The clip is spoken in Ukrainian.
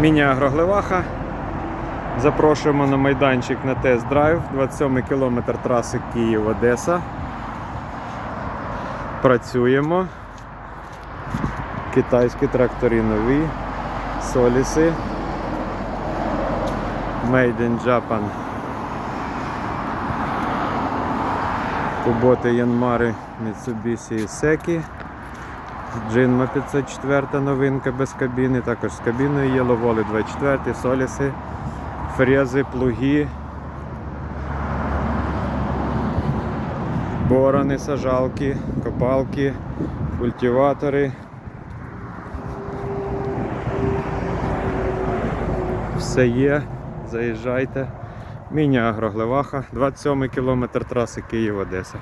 Міні-агроглеваха. Запрошуємо на майданчик на тест-драйв. 27 кілометр траси Київ-Одеса. Працюємо. Китайські трактори нові, соліси. Made in Japan. Куботи Янмари Mitsubishi Исекі. Джинма 504 новинка без кабіни, також з кабіною є ловоли 24, соліси, фрези, плуги, борони, сажалки, копалки, культиватори. Все є, заїжджайте. Міні-агроглеваха, 27 кілометр траси Київ-Одеса.